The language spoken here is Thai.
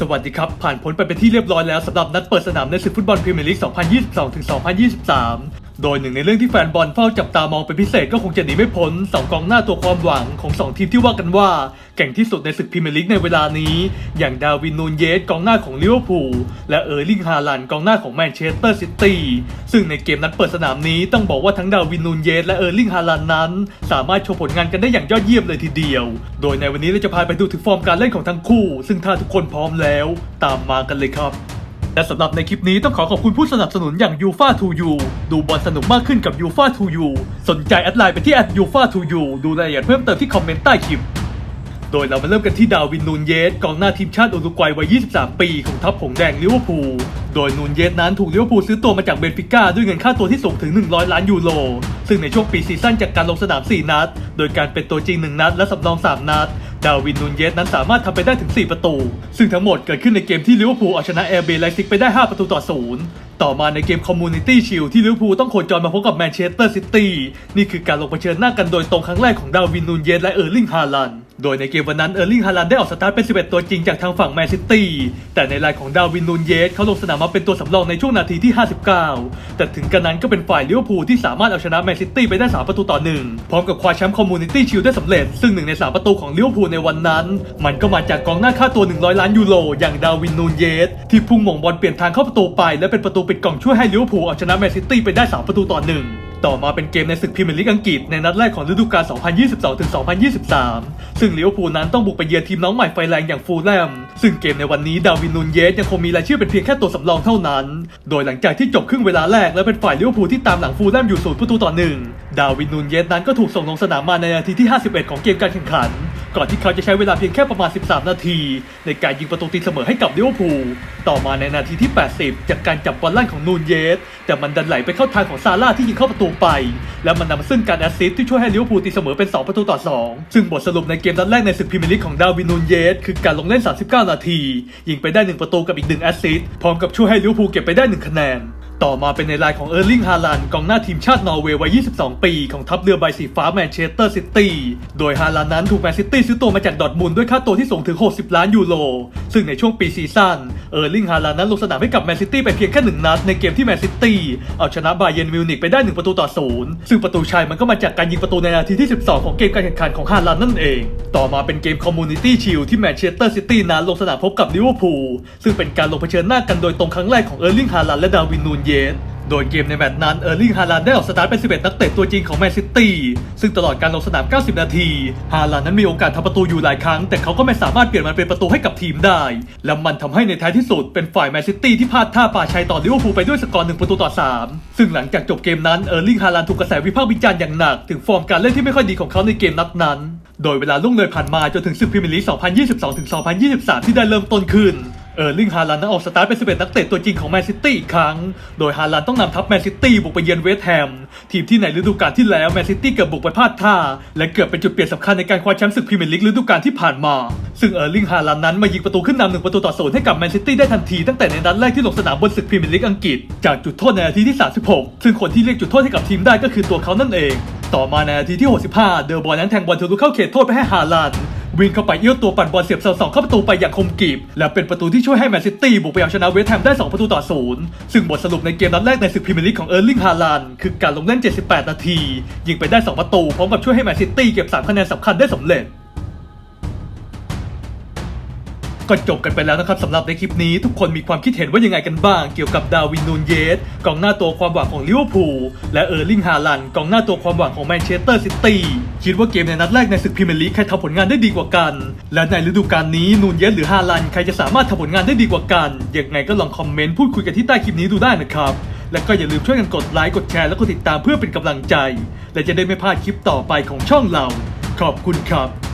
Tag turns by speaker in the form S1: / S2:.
S1: สวัสดีครับ ผ่านพ้นไปเป็นที่เรียบร้อยแล้วสำหรับนัดเปิดสนามในศึกฟุตบอลพรีเมียร์ลีก 2022-2023 โดยหนึ่งในเรื่องที่แฟนบอลเฝ้าจับตามองเป็นพิเศษก็คงจะหนีไม่พ้นสองกองหน้าตัวความหวังของสองทีมที่ว่ากันว่าเก่งที่สุดในศึกพรีเมียร์ลีกในเวลานี้ อย่างดาวินนูนเยสกองหน้าของลิเวอร์พูลและเออร์ลิงฮาลันกองหน้าของแมนเชสเตอร์ซิตี้ซึ่งในเกมนัดเปิดสนามนี้ต้องบอกว่าทั้งดาวินนูนเยสและเออร์ลิงฮาลันนั้น สามารถโชว์ผลงานกันได้อย่างยอดเยี่ยมเลยทีเดียว โดยในวันนี้เราจะพาไปดูถึงฟอร์มการเล่นของทั้งคู่ ซึ่งถ้าทุกคนพร้อมแล้ว ตามมากันเลยครับ และสำหรับในคลิปนี้ต้องขอขอบคุณผู้สนับสนุนอย่าง u f a 2 u ดูบอลสนุกมากขึ้นกับ u f a 2 u สนใจแอดไลน์ไปที่ u f a 2 u ดูรายละเอียดเพิ่มเติมที่คอมเมนต์ใต้คลิป โดยเรามาเริ่มกันที่ดาวินนูนเยสกองหน้าทีมชาติอุรุกวัยวัย 23 ปีของทัพผงแดงลิเวอร์พูล โดยนูนเยสนั้นถูกลิเวอร์พูลซื้อตัวมาจากเบนฟิก้าด้วยเงินค่าตัวที่สูงถึง 100 ล้านยูโร ซึ่งในช่วงปีซีซั่นจากการลงสนาม 4 นัด โดยการเป็นตัวจริง 1 นัดและสำรอง 3 นัด ดาวินนูนเยสนั้นสามารถทำไปได้ถึง 4 ประตู ซึ่งทั้งหมดเกิดขึ้นในเกมที่ลิเวอร์พูลเอาชนะแอร์เบย์ไลซิกไปได้ 5 ประตูต่อศูนย์ต่อมาในเกมคอมมูนิตี้ชิลที่ลิเวอร์พูลต้องโคจรมาพบกับแมนเชสเตอร์ซิตี้นี่คือการลงเผชิญหน้ากันโดยตรงครั้งแรกของดาวินนูนเยสและเออร์ลิงฮาลัน โดยในเกมวันนั้นเออร์ลิงฮาลันได้ออกสตาร์ทเป็น 11 ตัวจริงจากทางฝั่งแมนซิตี้ แต่ในรายของดาวินนูนเยสเขาลงสนามมาเป็นตัวสำรองในช่วงนาทีที่ 59 แต่ถึงกระนั้นก็เป็นฝ่ายลิเวอร์พูลที่สามารถเอาชนะแมนซิตี้ไปได้ 3 ประตูต่อ 1 พร้อมกับคว้าแชมป์คอมมูนิตี้ชิลได้สำเร็จ ซึ่งหนึ่งใน 3 ประตูของลิเวอร์พูลในวันนั้น มันก็มาจากกองหน้าค่าตัว 100 ล้านยูโรอย่างดาวินนูนเยสที่พุ่งหม่งบอลเปลี่ยนทางเข้าประตูไป และเป็นประตูปิดกล่องช่วยให้ลิเวอร์พูลเอาชนะแมนซิตี้ไปได้ 3 ประตูต่อ 1 ต่อมาเป็นเกมในศึกพรีเมียร์ลีกอังกฤษในนัดแรกของฤดูกาล 2022-2023 ซึ่งลิเวอร์พูลนั้นต้องบุกไปเยือนทีมน้องใหม่ไฟแรงอย่างฟูลแลม ซึ่งเกมในวันนี้ดาวินนูนเยสยังคงมีรายชื่อเป็นเพียงแค่ตัวสำรองเท่านั้น โดยหลังจากที่จบครึ่งเวลาแรกและเป็นฝ่ายลิเวอร์พูลที่ตามหลังฟูลแลมอยู่ศูนย์ประตูต่อหนึ่งดาวินนูนเยสนั้นก็ถูกส่งลงสนามมาในนาทีที่ 51 ของเกมการแข่งขัน ก่อนที่เขาจะใช้เวลาเพียงแค่ประมาณ 13 นาที ในการยิงประตูตีเสมอให้กับลิเวอร์พูลต่อมาในนาทีที่ 80 จากการจับบอลลั่นของนูนเยส แต่มันดันไหลไปเข้าทางของซาร่าที่ยิงเข้าประตูไป และมันนำมาซึ่งการแอสซิสต์ที่ช่วยให้ลิเวอร์พูลตีเสมอเป็น 2 ประตูต่อ 2 ซึ่งบทสรุปในเกมนัดแรกในศึกพรีเมียร์ลีกของดาวินนูนเยส คือการลงเล่น 39 นาที ยิงไปได้ 1 ประตูกับอีก 1 แอสซิสต์พร้อมกับช่วยให้ลิเวอร์พูลเก็บไปได้ 1 คะแนน ต่อมาเป็นในรายของเออร์ลิงฮาลันกองหน้าทีมชาตินอร์เวย์วัย 22 ปี ของทัพเรือใบสีฟ้าแมนเชสเตอร์ซิตี้ โดยฮาลันนั้นถูกแมนซิตี้ซื้อตัวมาจากดอทมุนด์ด้วยค่าตัวที่สูงถึง 60 ล้านยูโร ซึ่งในช่วงปีซีซั่น เออร์ลิงฮาลันนั้นลงสนามให้กับแมนซิตี้ไปเพียงแค่หนึ่งนัดในเกมที่แมนซิตี้เอาชนะบาเยนมิวนิกไปได้ 1 ประตูต่อศูนย์ซึ่งประตูชัยมันก็มาจากการยิงประตูในนาทีที่ 12 ของเกมการแข่งขันของฮาลันนั่นเอง ต่อมาเป็นเกมคอมมูนิตี้ชิลที่แมนเชสเตอร์ซิตี้นั้นลงสนามพบกับลิเวอร์พูลซึ่งเป็นการลงเผชิญหน้ากันโดยตรงครั้งแรกของเออร์ลิงฮาลันและดาวินนูนเยสโดยเกมในแมตช์นั้นเออร์ลิงฮาลันได้ออกสตาร์ทเป็น 11 นักเตะตัวจริงของแมนซิตี้ ซึ่งตลอดการลงสนาม 90 นาที ฮาลันนั้นมีโอกาสทำประตูอยู่หลายครั้ง แต่เขาก็ไม่สามารถเปลี่ยนมันเป็นประตูให้กับทีมได้ และมันทำให้ในท้ายที่สุดเป็นฝ่ายแมนซิตี้ที่พลาดท่าป่าชัยต่อลิเวอร์พูลไปด้วยสกอร์ 1 ประตูต่อ 3 ซึ่งหลังจากจบเกมนั้นเออร์ลิงฮาลันถูกกระแสวิพากษ์วิจารณ์อย่างหนัก ถึงฟอร์มการเล่นที่ไม่ค่อยดีของเขาในเกมนัดนั้น โดยเวลาล่วงเลยผ่านมาจนถึงศึกพรีเมียร์ลีก 2022-2023 ที่ได้เริ่มต้นขึ้น เออร์ลิงฮาลันนั้นออกสตาร์ทเป็น 11 นักเตะตัวจริงของแมนซิตี้อีกครั้ง โดยฮาลันต้องนำทัพแมนซิตี้บุกไปเยือนเวสต์แฮม ทีมที่ในฤดูกาลที่แล้วแมนซิตี้เกือบบุกไปพลาดท่า และเกือบเป็นจุดเปลี่ยนสำคัญในการคว้าแชมป์ศึกพรีเมียร์ลีกฤดูกาลที่ผ่านมา ซึ่งเออร์ลิงฮาลันนั้นมายิงประตูขึ้นนำหนึ่งประตูต่อศูนย์ให้กับแมนซิตี้ได้ทันทีตั้งแต่ในนัดแรกที่ลงสนามบนศึกพรีเมียร์ลีกอังกฤษจากจุดโทษในนาทีที่ 36 ซึ่งคนที่เรียกจุดโทษให้กับทีมได้ก็คือตัวเขานั่นเอง ต่อมาในนาทีที่ 65 เดอร์บอลนั้นแทงบอลทะลุเข้าเขตโทษไปให้ฮาลัน วิ่งเข้าไปเอี้ยวตัวปั่นบอลเสียบเสาสองเข้าประตูไปอย่างคมกริบและเป็นประตูที่ช่วยให้แมนซิตี้บุกไปเอาชนะเวสต์แฮมได้ 2 ประตูต่อศูนย์ซึ่งบทสรุปในเกมนัดแรกในศึกพรีเมียร์ลีกของเออร์ลิงฮาลันคือการลงเล่น 78 นาที ยิงไปได้ 2 ประตูพร้อมกับช่วยให้แมนซิตี้เก็บ3คะแนนสำคัญได้สำเร็จ ก็จบกันไปแล้วนะครับสำหรับในคลิปนี้ทุกคนมีความคิดเห็นว่ายังไงกันบ้าง เกี่ยวกับดาวินนูนเยสกองหน้าตัวความหวังของลิเวอร์พูลและเออร์ลิงฮาลันกองหน้าตัวความหวังของแมนเชสเตอร์ซิตี้คิดว่าเกมในนัดแรกในศึกพรีเมียร์ลีกใครทำผลงานได้ดีกว่ากัน และในฤดูกาลนี้นูนเยสหรือฮาลันใครจะสามารถทำผลงานได้ดีกว่ากันยังไงก็ลองคอมเมนต์พูดคุยกันที่ใต้คลิปนี้ดูได้นะครับและก็อย่าลืมช่วยกันกดไลค์กดแชร์และกดติดตามเพื่อเป็นกำลังใจ และจะได้ไม่พลาดคลิปต่อไปของช่องเรา ขอบคุณครับ